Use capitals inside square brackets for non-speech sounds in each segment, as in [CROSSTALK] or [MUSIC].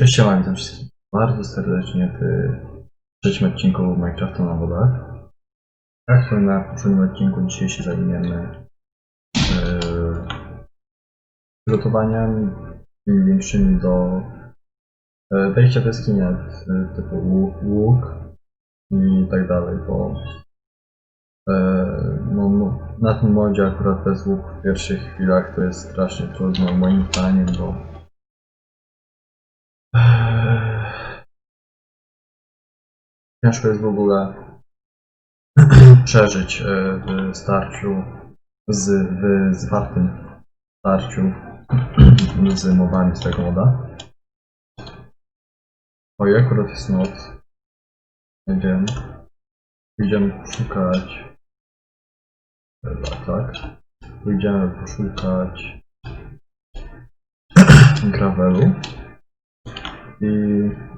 Cześć, siema, witam wszystkich bardzo serdecznie w trzecim odcinku Minecrafta na wodach. Jak to na poprzednim odcinku dzisiaj się zajmiemy yy, przygotowaniami większymi do yy, wejścia do jaskini, yy, typu łuk, łuk i tak dalej, bo no, no, na tym modzie akurat bez łuku w pierwszych chwilach to jest strasznie trudno moim zdaniem, bo Ciężko jest w ogóle [CLEARS THROAT] przeżyć e, w starciu z w zwartym starciu [CLEARS THROAT] z mobami z tego moda. Oj, akurat jest noc. Idziemy. Idziemy poszukać. e, Tak. Pójdziemy poszukać [CLEARS THROAT] gravelu i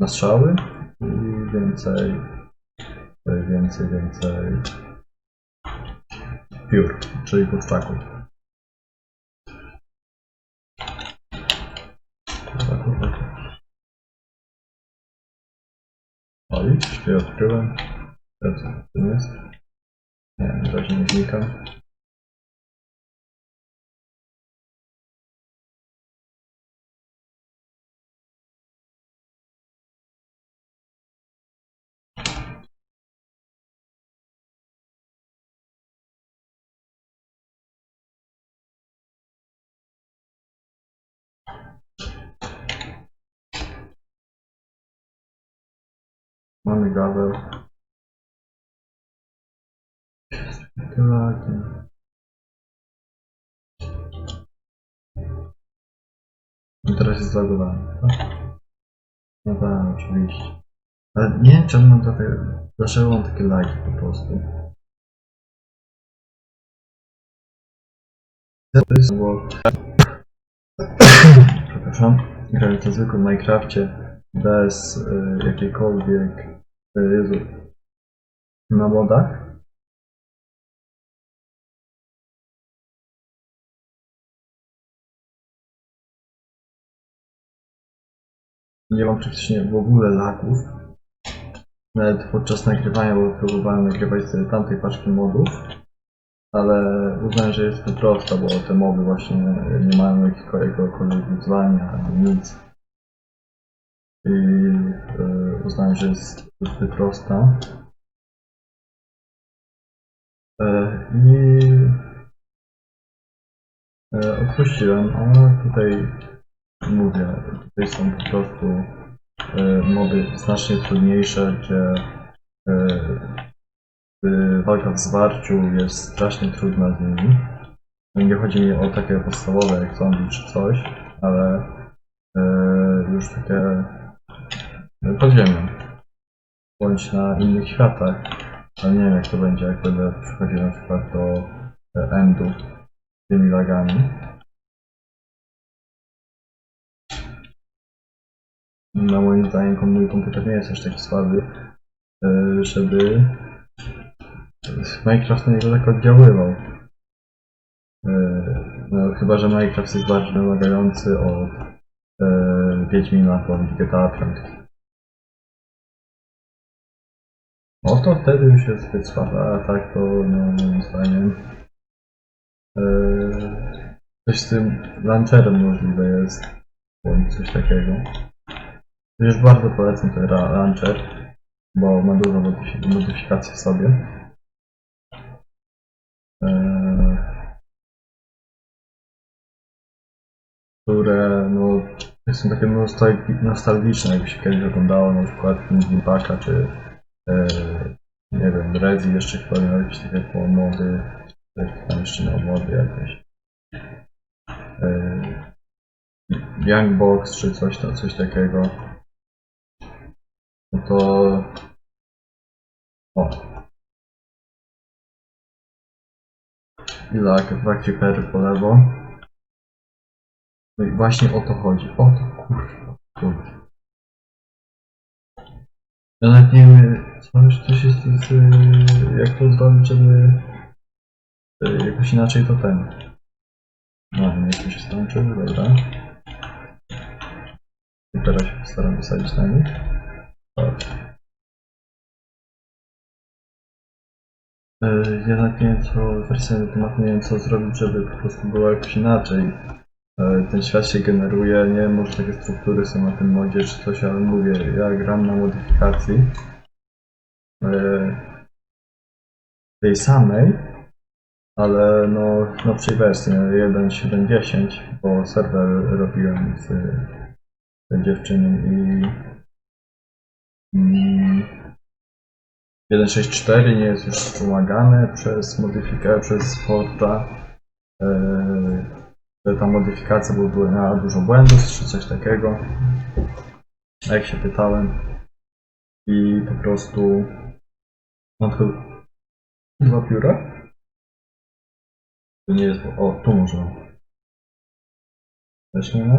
na strzały i więcej, więcej, więcej piór, czyli kurczaków. Kurwa. Oj, drzwi odkryłem. To jest? Nie, na razie nie wnikam. Mamy gravel. Ładnie. I teraz jest zalogowany, tak? No tak, oczywiście. Ale nie wiem czemu mam takie... Dlaczego mam takie lagi po prostu? To jest. Przepraszam. Grałem to zwykłym Minecrafcie bez y, jakiejkolwiek... Y, Jezu... Na modach. Nie mam praktycznie w ogóle lagów. Nawet podczas nagrywania, bo próbowałem nagrywać sobie tamtej paczki modów. Ale uznałem, że jest to prosta, bo te mody właśnie nie mają jakiegokolwiek wyzwania ani nic. I y, uznałem, że jest zbyt prosta. E, I odpuściłem, a tutaj mówię, tutaj są po prostu mody znacznie trudniejsze, gdzie walka w zwarciu jest strasznie trudna z nimi. Nie chodzi mi o takie podstawowe jak zombie czy coś, ale już takie pod ziemią. Bądź na innych światach. Ale nie wiem jak to będzie, jak będę przychodził na przykład do e, endu z tymi lagami. No moim zdaniem mój komputer nie jest aż taki słaby, e, żeby Minecraft na niego tak oddziaływał. E, No, chyba, że Minecraft jest bardziej wymagający od Wiedźmina bądź GTA 5. No to wtedy już jest zbyt słabe, a tak to no, moim zdaniem e, coś z tym launcherem możliwe jest, bądź coś takiego. Już bardzo polecam ten launcher, bo ma dużo modyfi- modyfikacji w sobie. Eee, które no, są takie nostalgi- nostalgiczne, jakby się kiedyś oglądało na przykład film Paka, czy nie wiem, Rezi jeszcze chyba miał jakieś takie mody, tam jeszcze miał mody jakieś. E, Youngbox czy coś, tam, coś takiego. No to... O. I tak, dwa creepery po lewo. No i właśnie o to chodzi. O to kurwa. Ja nawet nie wiem, już coś jest z, jak to zrobić, żeby y, jakoś inaczej to ten. No, nie jakoś skończył, dobra. komputera się postaram wysadzić na nich. Tak. E, Jednak nie wiem co, wersja na temat nie wiem co zrobić, żeby po prostu było jakoś inaczej. E, Ten świat się generuje, nie wiem, może takie struktury są na tym modzie czy coś, ale mówię, ja gram na modyfikacji e, tej samej, ale no nowszej wersji 1.7.10, bo serwer robiłem z tą dziewczyną i mm, 1.6.4 nie jest już wspomagane przez modyfikację, przez porta. Yy, że ta modyfikacja była dużo błędów czy coś takiego. Jak się pytałem i po prostu tylko dwa pióra. To nie jest, o tu można. Ma.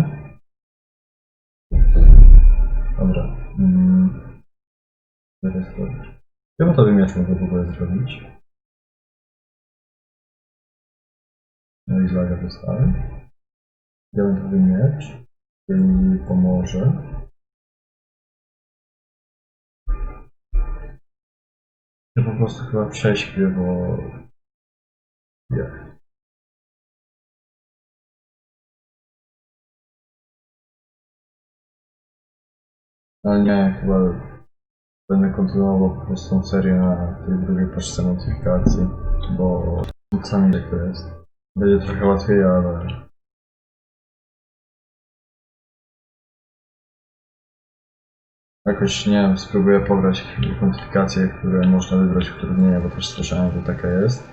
Dobra. Mm. Zaraz zrobić. Chyba to miecz mogę w ogóle zrobić. No i z laga dostałem. Diamentowy miecz, który mi pomoże. Ja po prostu chyba prześpię, bo... Ja. Ale nie, chyba będę kontynuował po prostu tą serię na tej drugiej paczce modyfikacji, bo sami jak to jest. Będzie trochę łatwiej, ale jakoś nie wiem, spróbuję pobrać modyfikacje, które można wybrać w trudnieniu, bo też słyszałem, że taka jest,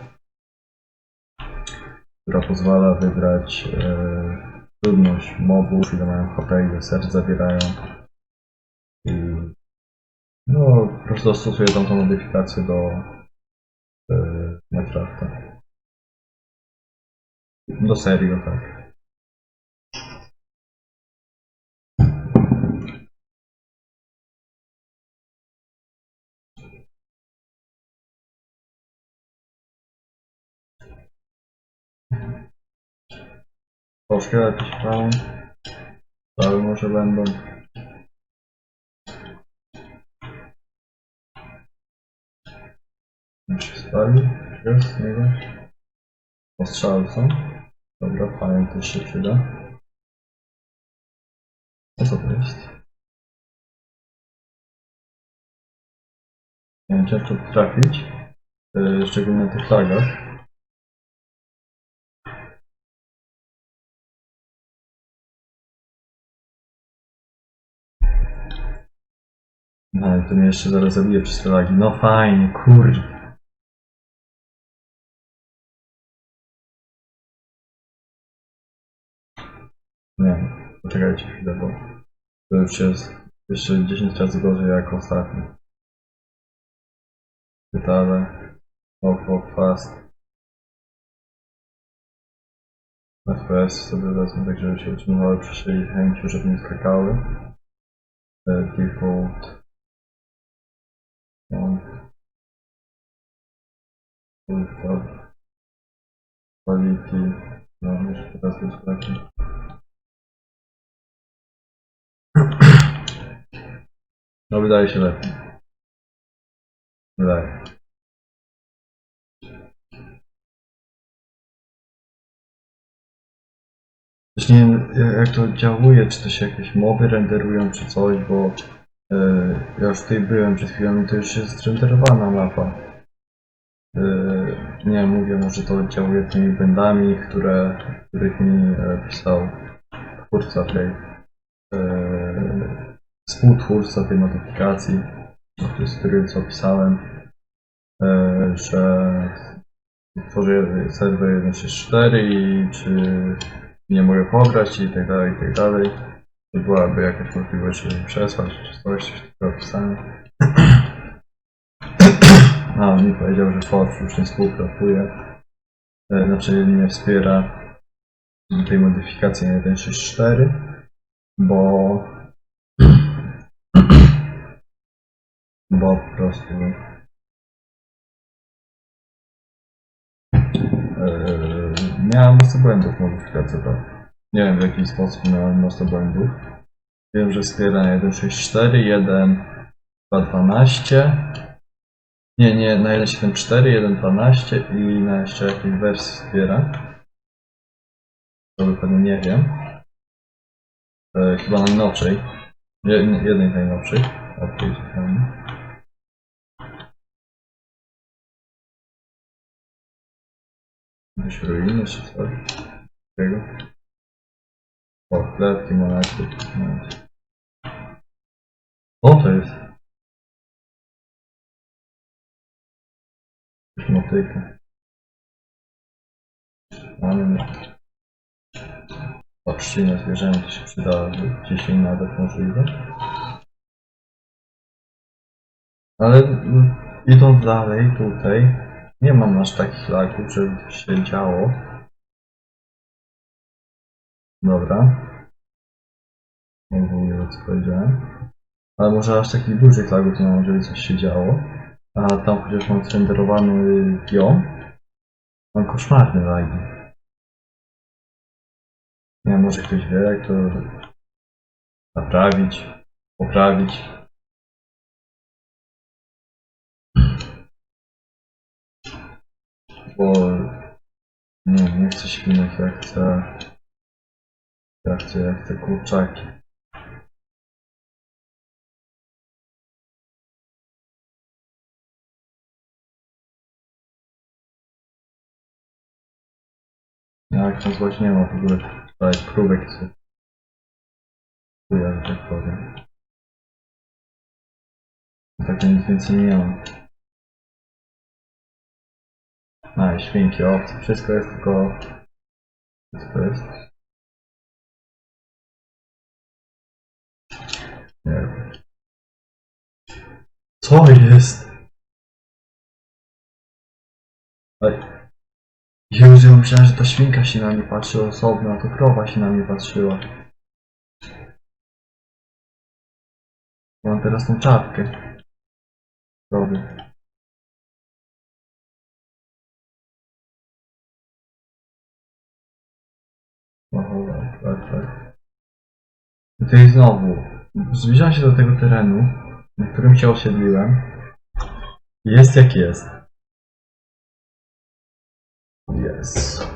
która pozwala wybrać e, trudność mobów, ile mają HP, ile serc zawierają. I no, po prostu dostosuję tą, tą modyfikację do e, Minecrafta. Do serio, tak. Troszkę jakieś tam. Cały może będą. Się spali? Jest, nie wiem. Ostrzały są. Dobra, fajnie, też się przyda. A co to jest? Nie wiem, ciężko to trafić. Yy, szczególnie na tych flagach. No to mnie jeszcze zaraz zabije przez te lagi. No fajnie, kurde. Nie, poczekajcie chwilę, bo to już jest jeszcze 10 razy gorzej jak ostatnio. Detale. Walk, walk fast. FPS sobie wezmę, tak żeby się utrzymywały przy 60, żeby nie skakały. E, Default. Default. Quality. No, już teraz jest taki. No wydaje się lepiej. Wydaje. Też nie wiem jak to działuje, czy to się jakieś mowy renderują, czy coś, bo e, ja już tutaj byłem przed chwilą i to już jest zrenderowana mapa. E, nie mówię, może to działuje tymi błędami, które, których mi e, pisał twórca tej, współtwórca tej modyfikacji, z którym co pisałem, że tworzę serwer 1.6.4 i czy nie mogę pobrać i tak dalej, i tak dalej. Czy byłaby jakaś możliwość, żeby przesłać, czy coś, coś takiego pisałem. [CLEARS THROAT] A on mi powiedział, że Forge już nie współpracuje, e, znaczy nie wspiera tej modyfikacji na 1.6.4, bo [CLEARS THROAT] bo po prostu Eee, miałem mnóstwo błędów w modyfikacji, to nie wiem w jaki sposób miałem mnóstwo błędów. Wiem, że wspiera na 1.6.4, 1.2.12. Nie, nie, na 1.7.4, 1.12 i na jeszcze jakiejś wersji wspiera. To dokładnie nie wiem. E, chyba najnowszej. Je- nie- Jednej z najnowszych. Jakieś ruiny czy coś takiego. Klatki, monety. O, to jest. Motyki. Mamy. O, trzcina zwierzęta się przyda gdzieś nawet możliwe. Ale mm, idąc dalej tutaj, nie mam aż takich lagów, żeby się działo. Dobra. Nie wiem, co powiedziałem. Ale może aż takich dużych lagów nie mam, żeby coś się działo. A tam chociaż mam zrenderowany biom. Mam koszmarne lagi. Nie wiem, może ktoś wie, jak to naprawić, poprawić. Bo nie, nie chcę świnek, ja chcę, ja chcę, ja chcę kurczaki. Ja jak tam złość nie ma w ogóle tutaj próbek że tak powiem. Tak nic więcej nie mam. A, i świnki, owce, wszystko jest tylko... Co to jest? Nie. Co jest? Ja myślałem, że ta świnka się na mnie patrzy osobno, a to krowa się na mnie patrzyła. Mam teraz tą czapkę. Krowy. Tak, tak, tak. I tutaj znowu, zbliżam się do tego terenu, na którym się osiedliłem. Jest jak jest. Jest.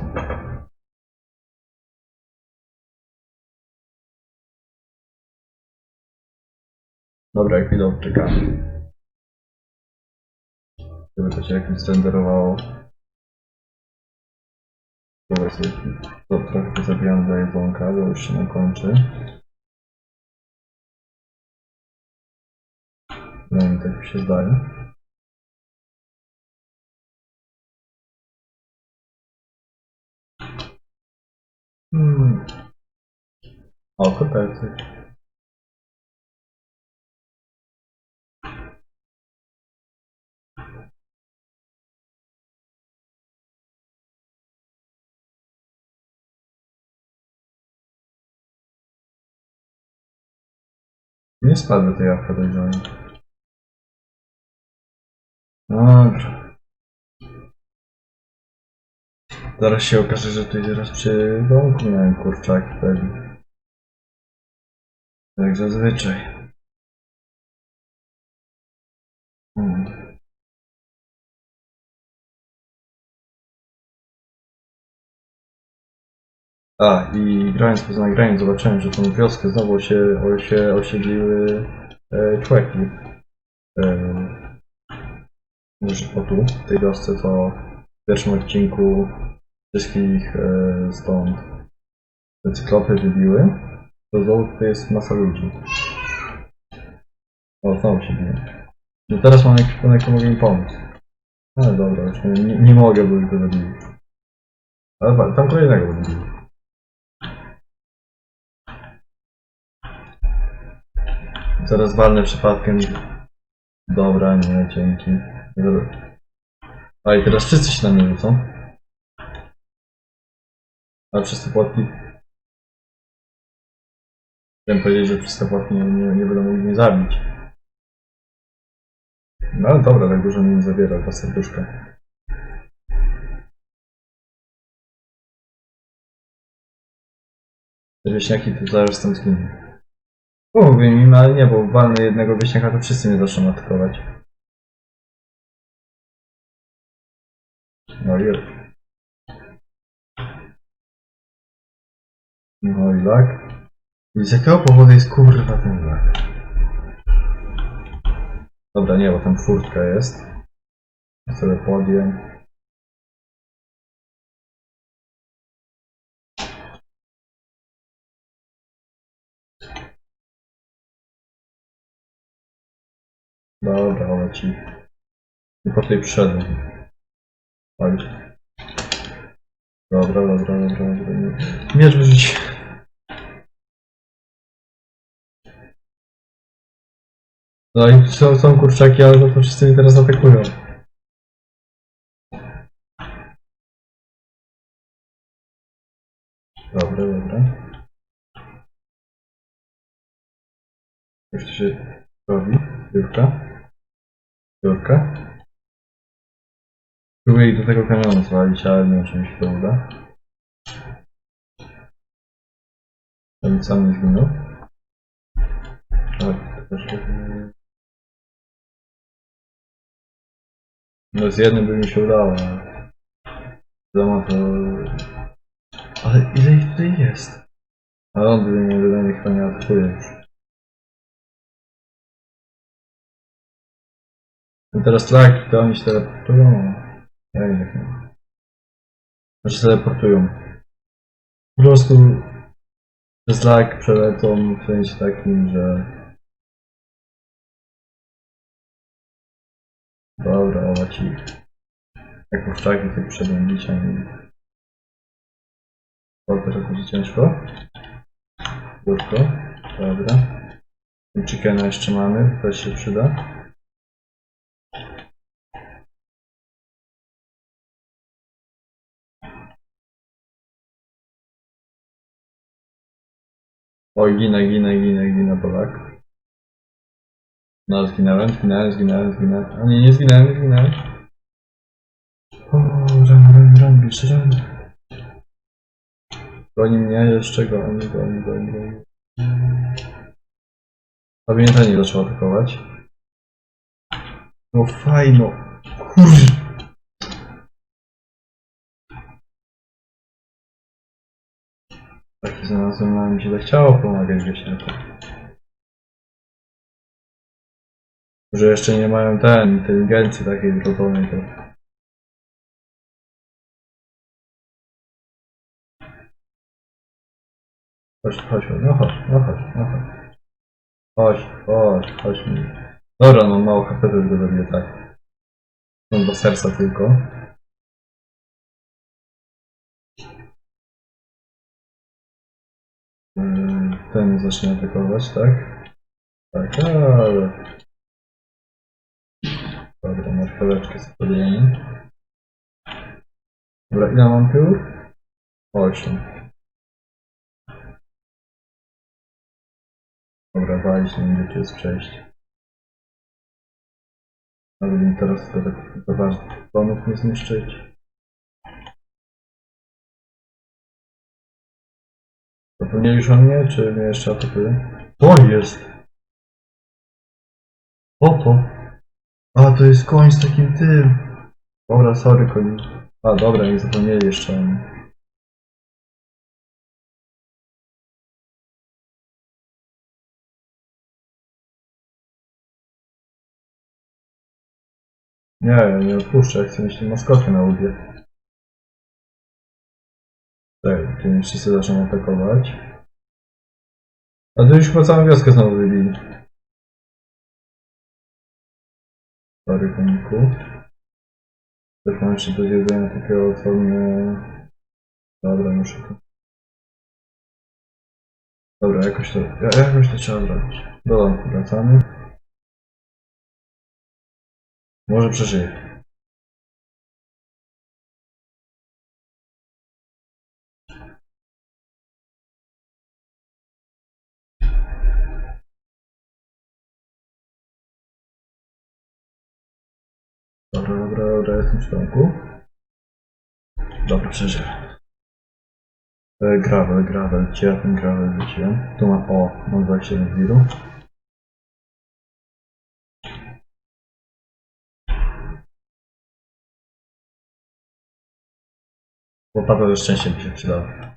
Dobra, jak widok czekamy. Żeby to się jakimś zrenderowało. Dobra, sobie to trochę zabijam do jedzonka, bo już się nam kończy. No i tak mi się zdaje. Hmm. O, koperty. Nie spadły te jabłka dojrzałe. Dobrze. Zaraz się okaże, że tu teraz przy domku miałem kurczaki wtedy. Jak zazwyczaj. Hmm. A, i grając poza nagraniem zobaczyłem, że tą wioskę znowu się, się osiedliły e, człeki. E, tu, w tej wiosce, to w pierwszym odcinku wszystkich e, stąd te cyklopy wybiły, to znowu tutaj jest masa ludzi. O, znowu się bije. No teraz mam ekwipunek, to mogę im pomóc. Ale dobra, już nie, nie, nie mogę, bo już go zabili. Ale tam kolejnego bił. Zaraz walnę przypadkiem. Dobra, nie, dzięki. A i teraz wszyscy się na mnie rzucą. A przez te płatki. Chciałem powiedzieć, że przez te płatki nie, nie, nie będą mogli mnie zabić. No ale dobra, tak dużo mnie nie zabiera, ta serduszka. Wieśniaki tu zaraz stąd giną. Mówię im, ale nie, bo walnę jednego wieśniaka, to wszyscy mnie zaczną atakować. No i... No i lak. I z jakiego powodu jest kurwa ten lak? Dobra, nie, bo tam furtka jest. Ja sobie podjem. Dobra, ale ci. I po tej przyszedłem. Chodź. Dobra, dobra, dobra, dobra. Miecz wyrzuć. No i są, są kurczaki, ale to wszyscy mnie teraz atakują. Dobra, dobra. Już to się robi. Piórka. Piórka. Próbuję ich do tego kamionu zwalić, ale nie wiem, czy mi się to uda. Żebym sam nie zginął. Tak, też... No z jednym by mi się udało, ale... Wiadomo to... Ale ile ich tutaj jest? Ale on by mnie wydaje chyba nie atakuje już. I teraz tak, to oni się teleportują. Ja nie wiem. Znaczy teleportują. Po prostu przez lag przelecą w sensie takim, że... Dobra, oła ci. Jak kurczaki ty przedłem dzisiaj. O, teraz będzie ciężko. Biurko. Dobra. Chickena jeszcze mamy, to się przyda. Oj, ginę, ginę, ginę, ginę, Polak. No, zginąłem, zginąłem, zginąłem, zginąłem. A nie, nie zginąłem, zginąłem. O, ran, ran, ran, jeszcze ran. Goni mnie, jeszcze goni, goni, goni, goni. Pamiętanie zaczął atakować. No fajno. Kurz. Taki znalazłem, ale mi się zachciało pomagać wieśniakom. Że jeszcze nie mają ten, inteligencji takiej wrodzonej, to... Chodź, chodź, no chodź, no chodź, no chodź. Chodź, chodź, chodź mi. Dobra, no mało HP już go zabiję, tak. No do serca tylko. Yy, Ten zacznie atakować, tak? Tak, ale... Dobra, z podjemy. Dobra, ile mam piór? Osiem. Dobra, walić nie przejść. Ale mi teraz to tak za ważnych domów nie zniszczyć. Zapomnieli już o mnie, czy mnie jeszcze atakuje? To jest! Oto! A, to jest koń z takim tym! Dobra, sorry koń. A, dobra, nie zapomnieli jeszcze o mnie. Nie, nie odpuszczę, chcę mieć tę maskotkę na łbie. Tak, tu wszyscy zaczną atakować. A tu już chyba całą wioskę znowu wybili. Sorry, koniku. Też mam jeszcze do zjedzenia takiego, co mnie... Dobra, muszę to... Dobra, jakoś to, ja, jakoś to trzeba zrobić. Do wracamy. Może przeżyję. Dobra, dobra, dobra, jestem w domku. Dobra, przeżyję. E, gravel, gravel. Gdzie ja ten gravel wrzuciłem? Tu mam, o, mam 27 wiru. Łopata ze szczęściem by się przydała.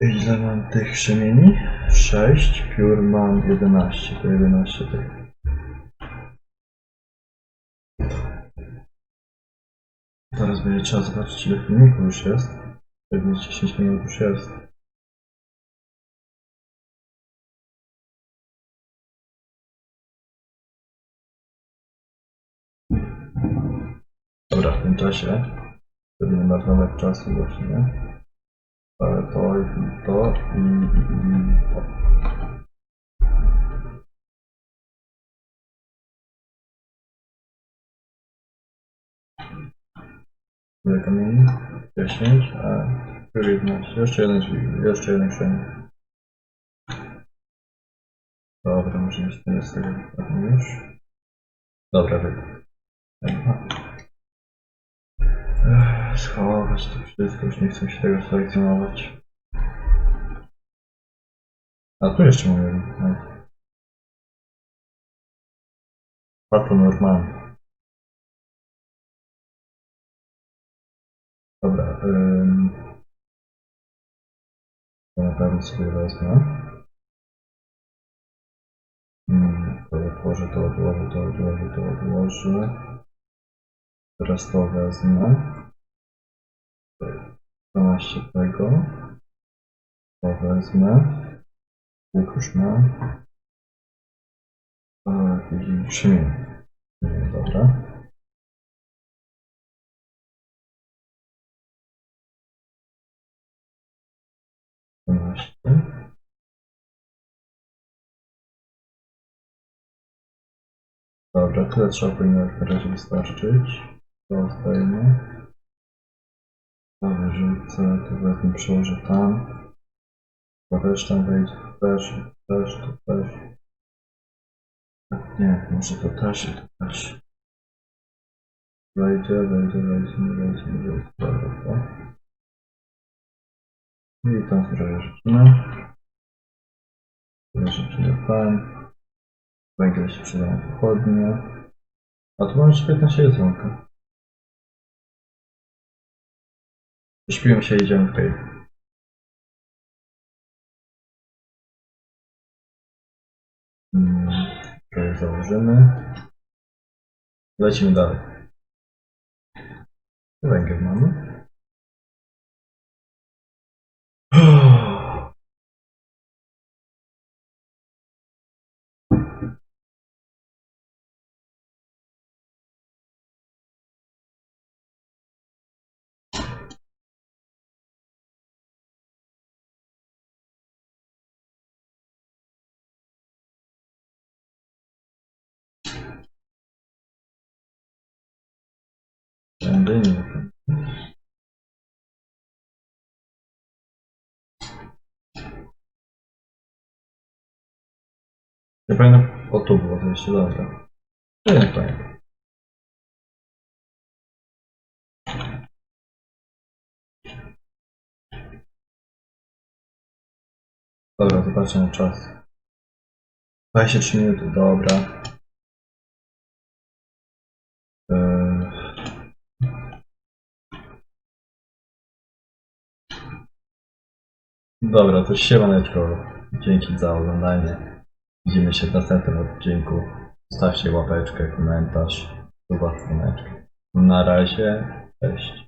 Ile mam tych krzemieni? 6, piór mam 11, to 11 tych. Teraz będzie trzeba zobaczyć ile filmików już jest. Pewnie 10 minut już jest. Dobra, w tym czasie, żeby nie marnować czasu właśnie, ale to i to i, i to. Ile kamieni? 10, a już 11. Jeszcze jeden, dźwig- jeszcze jeden krzemień. Dobra, może z tego już. Dobra, wypadł. Ech, Schować to wszystko, już nie chcę się tego selekcjonować. A tu jeszcze jeden. no. A to normalnie. Dobra, ym... to na pewno sobie wezmę. Mm, to to odłożę, to odłożę, to odłożę. Teraz to wezmę. 12 tego. To wezmę. Łuk już mam. Tak, i krzemień. Nie, Dobra. Dwanaście. Dobra, tyle trzeba powinno jak na razie wystarczyć. To zdejmę. To wyrzucę, to wezmę, przełożę tam. To też tam wejdzie, też, też, to też. Nie, może to też i to też. Wejdzie, wejdzie, wejdzie, nie wejdzie, nie wejdzie. Dobra, to. I tam zdrowie życzymy. Zdrowie życzymy tam. Węgiel się przyda na pochodnie. A tu mam jeszcze 15 jedzonka. Śpiłem się, w tej. Mm, Trochę założymy. Lecimy dalej. Węgiel mamy. Tędy nie. Pamiętam, o tu było jeszcze, dobra. Nie, nie pamiętam. Dobra, zobaczę na czas. 23 minuty, dobra. Dobra, to siemaneczko. Dzięki za oglądanie. Widzimy się w następnym odcinku. Zostawcie łapeczkę, komentarz, suba. Na razie, cześć.